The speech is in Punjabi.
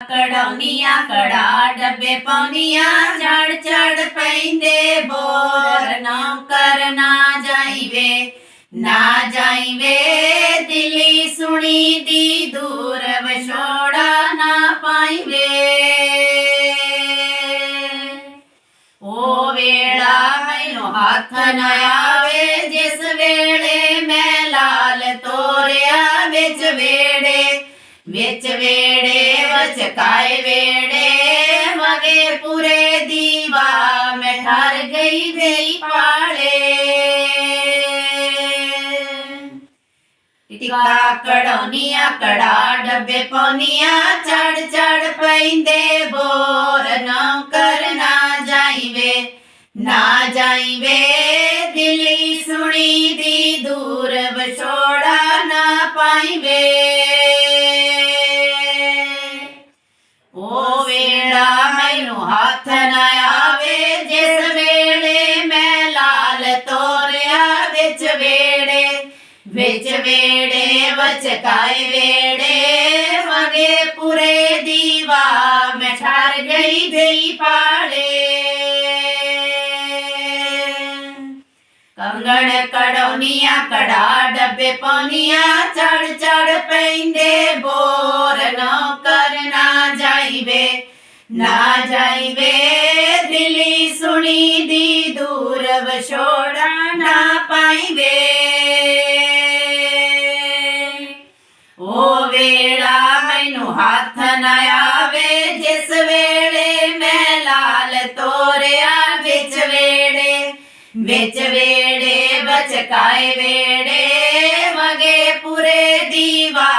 ਕੜਾਉਨੀਆਂ ਕੜਾ ਡੱਬੇ ਪਾਉਨੀਆਂ ਚੜ ਚੜ ਪੈਂਦੇ ਬੋਰ। ਨਾ ਕਰਨਾ ਜਾਈਵੇ, ਨਾ ਜਾਈਵੇ, ਦਿਲੀ ਸੁਣੀ ਦੀ ਦੂਰ ਵਿਛੋੜਾ ਨਾ ਪਾਈਵੇ। ਉਹ ਵੇਲਾ, ਮੈਨੂੰ ਹੱਥ ਨਾ ਆਵੇ, ਜਿਸ ਵੇਲੇ ਮੈਂ ਲਾਲ ਤੋਰਿਆ ਵਿੱਚ ਵੇੜੇ ਵਿੱਚ ਵੇੜੇ ਵਚਕਾਏ ਵੇੜੇ ਮਗੇ ਪੂਰੇ ਦੀਵਾ, ਮੈਂ ਠਰ ਗਈ ਵੇਈ ਪਾਲੇ ਟਿਕਾ ਕੜੋਨੀਆਂ ਕੜਾ ਡੱਬੇ ਪਾਉਨੀਆਂ ਚੜ ਚੜ ਪੈਂਦੇ ਬੋਰ ਨਾ ਕਰਨਾ ਜਾਈਵੇ, ਨਾ ਜਾਈਵੇ, ਦਿਲੀ ਸੁਣੀ ਦੀ ਦੂਰ ਵਿਛੋੜਾ ਨਾ ਪਾਈਵੇ। ਹੱਥ ਨਾ ਆਵੇ, ਜਿਸ ਵੇੜੇ ਮੈਂ ਲਾਲ ਤੋਰਿਆ, ਵਿੱਚ ਵੇੜੇ ਵਿੱਚ ਵੇੜੇ, ਵਚਕਾਏ ਵੇੜੇ ਮਗੇ ਪੂਰੇ ਦੀਵਾ ਮੈਂ ਠਰ ਗਈ ਦੇਈ ਪਾਲੇ ਕੰਗਣ ਕੜੋਨੀਆਂ ਕੜਾ ਡੱਬੇ ਪਾਉਨੀਆਂ ਚੜ ਚੜ ਪੈਂਦੇ ਬੋਰ ਨਾ ਕਰਨਾ ਜਾਈਵੇ। ਨਾ ਜਾਈਵੇ ਦਿਲੀ ਸੁਣੀ ਦੀ ਦੂਰ ਵਿਛੋੜਾ ਨਾ ਪਾਈਵੇ। ਉਹ ਵੇਲਾ ਮੈਨੂੰ ਹੱਥ ਨਾ ਆਵੇ, ਜਿਸ ਵੇਲੇ ਮੈਂ ਲਾਲ ਤੋਰਿਆ ਵਿੱਚ ਵੇੜੇ ਵਿੱਚ ਵੇੜੇ, ਬਚਕਾਏ ਵੇੜੇ, ਮਗੇ ਪੁਰੇ ਦੀਵਾ